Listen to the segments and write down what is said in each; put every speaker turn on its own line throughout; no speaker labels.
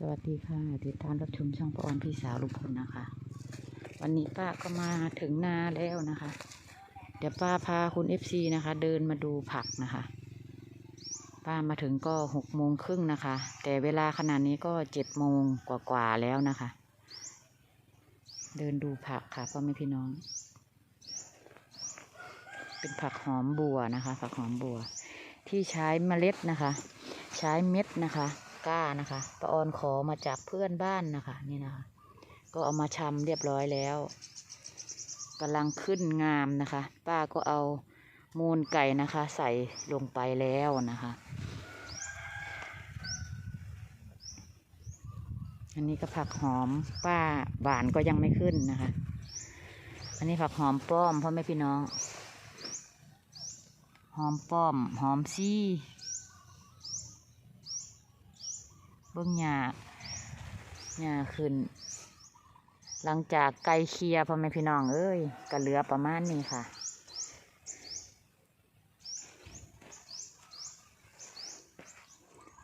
สวัสดีค่ะ ติดตามรับชมช่องป้าออนพี่สาวลุงพลนะคะ วันนี้ป้าก็มาถึงนาแล้วนะคะ เดี๋ยวป้าพาคุณเอฟซีนะคะ เดินมาดูผักนะคะ ป้ามาถึงก็หกโมงครึ่งนะคะ แต่เวลาขนาดนี้ก็เจ็ดโมงกว่าๆแล้วนะคะ เดินดูผักค่ะพ่อแม่พี่น้อง เป็นผักหอมบัวนะคะ ผักหอมบัว ที่ใช้เมล็ดนะคะ ใช้เม็ดนะคะ ก้านะคะป้าออนขอมาจากเพื่อนบ้านนะคะ นี่นะคะ ก็เอามาชำเรียบร้อยแล้วกำลังขึ้นงามนะคะ ป้าก็เอามูลไก่นะคะ ใส่ลงไปแล้วนะคะ อันนี้ก็ผักหอมป้าหวานก็ยังไม่ขึ้นนะคะ อันนี้ผักหอมป้อมพ่อแม่พี่น้อง หอมป้อม หอมซี่เบื้งหญ้าหญ้าขึ้น หลังจากไก่เคลียร์พ่อแม่พี่น้องเอ้ยก็เหลือประมาณนี้ค่ะ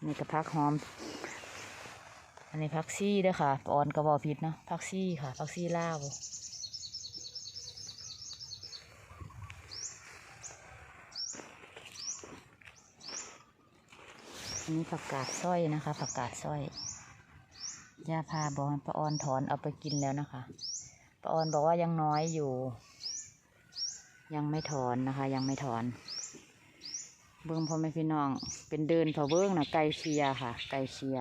นี่ก็พักหอม อันนี้พักซี่ด้วยค่ะออนกระบอกผิดเนาะพักซี่ค่ะพักซี่ลาว นี่ผักกาดสร้อยนะคะ ผักกาดสร้อยย่าพาบอกป้าออนถอนเอาไปกินแล้วนะคะป้าออนบอกว่ายังน้อยอยู่ ยังไม่ถอนนะคะ ยังไม่ถอน เบื้องพ่อแม่พี่น้อง เป็นเดินพอเบื้องนะไก่เชียค่ะ ไก่เชีย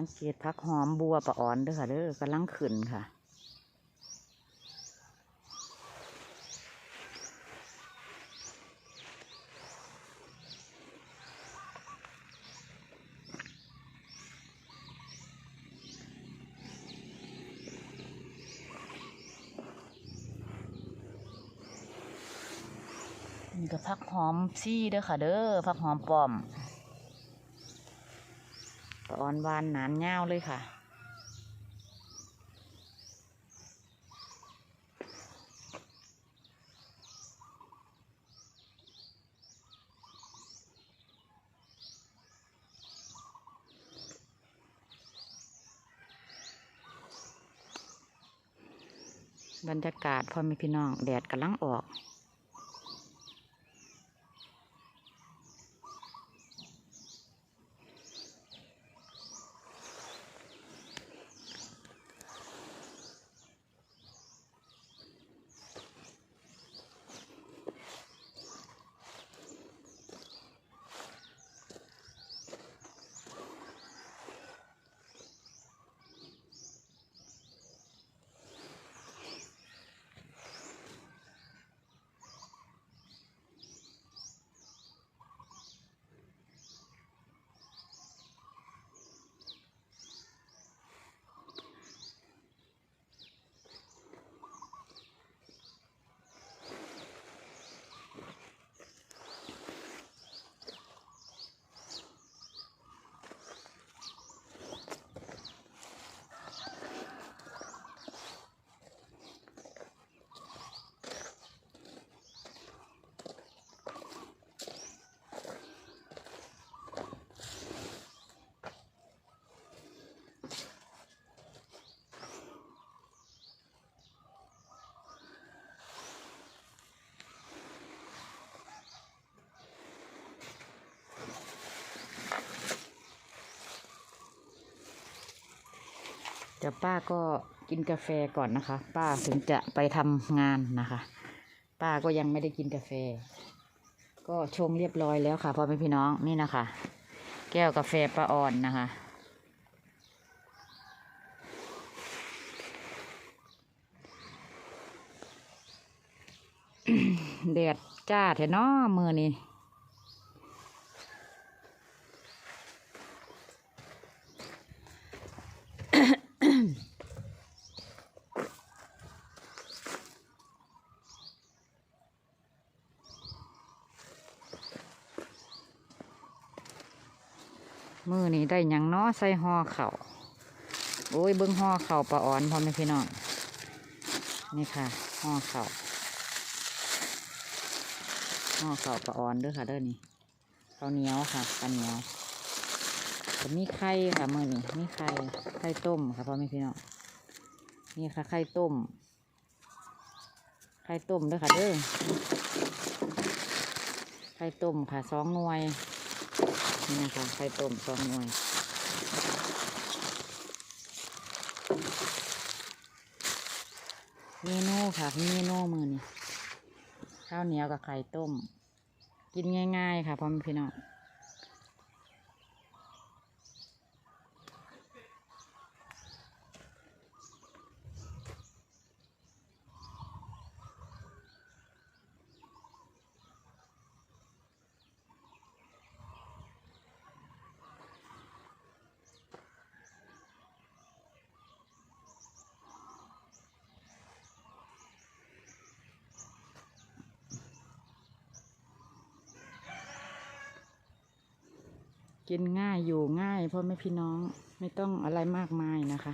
สังเกตพักหอมบัวปะอ่อนเด้อค่ะเด้อกำลังขึ้นค่ะ นี่ก็พักหอมซี่เด้อค่ะเด้อพักหอมปลอม ปะอนวานหนานเงาเลยค่ะ บรรยากาศพอมีพี่น้อง แดดกำลังออก ดี๋ป้าก็กินกาแฟก่อนนะคะ ป้าถึงจะไปทำงานนะคะ ป้าก็ยังไม่ได้กินกาแฟ ก็ชงเรียบร้อยแล้วค่ะพ่อแม่พี่น้องนี่นะคะ แก้วกาแฟปลาอ่อนนะคะแดดจ้าเถอะนาะมือนี่ มือนี่ได้หยังเนาะใส่ห่อเข่าโอ้ยเบิ้งห่อเข่าปลาอ่อนพ่อแม่พี่น้องนี่ค่ะห่อเข่าห่อเข้าปลาอ่อนด้วยค่ะเด้อนี่ข้าวเหนียวค่ะข้าวเหนียวก็มีไข่ค่ะมือนี้มีไข่ไข่ต้มค่ะพ่อแม่พี่น้องนี่ค่ะไข่ต้ม ไข่ต้มด้วยค่ะเด้อไข่ต้มค่ะสองหน่วย นี่นะคะไข่ต้มสองหน่วยเมนูค่ะเมนูมือนี่ข้าวเหนียวกับไข่ต้ม กินง่าย ๆ ค่ะพ่อแม่พี่น้อง กินง่ายอยู่ง่ายพ่อแม่พี่น้องไม่ต้องอะไรมากมายนะคะ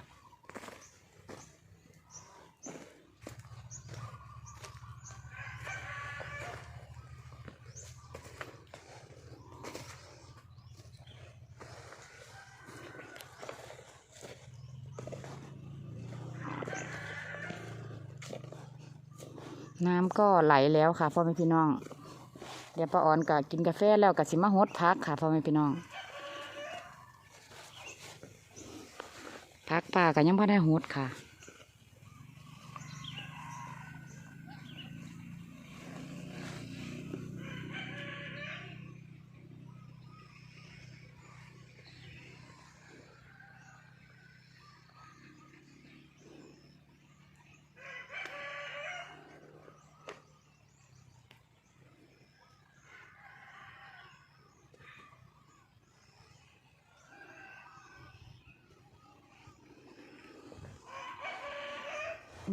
น้ำก็ไหลแล้วค่ะพ่อแม่พี่น้อง เดี๋ยวป้าออนก็กินกาแฟแล้วก็สิมาฮดพักค่ะพ่อแม่พี่น้อง พั กันยังไม่ได้หดค่ะ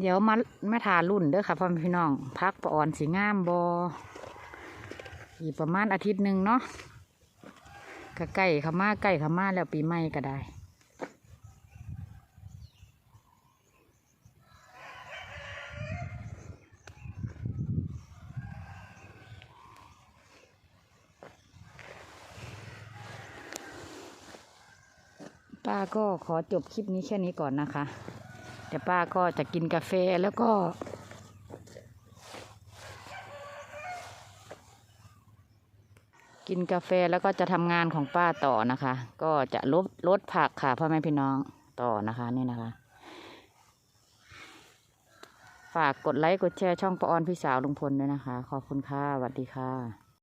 เดี๋ยวมามาทารุ่นเด้อค่ะพ่อพี่น้องพักปอ่อนสีงามบออีกประมาณอาทิตย์หนึ่งเนาะก็ใกล้ขามาใกล้ขามาแล้วปีใหม่ก็ได้ ป้าก็ขอจบคลิปนี้แค่นี้ก่อนนะคะ เดี๋ยวป้าก็จะกินกาแฟแล้วก็ กินกาแฟแล้วก็จะทำงานของป้าต่อนะคะ ก็จะลดลดผักค่ะพ่อแม่พี่น้องต่อนะคะนี่นะคะ ฝากกดไลค์กดแชร์ช่องปออนพี่สาวลุงพลด้วยนะคะ ขอบคุณค่ะสวัสดีค่ะ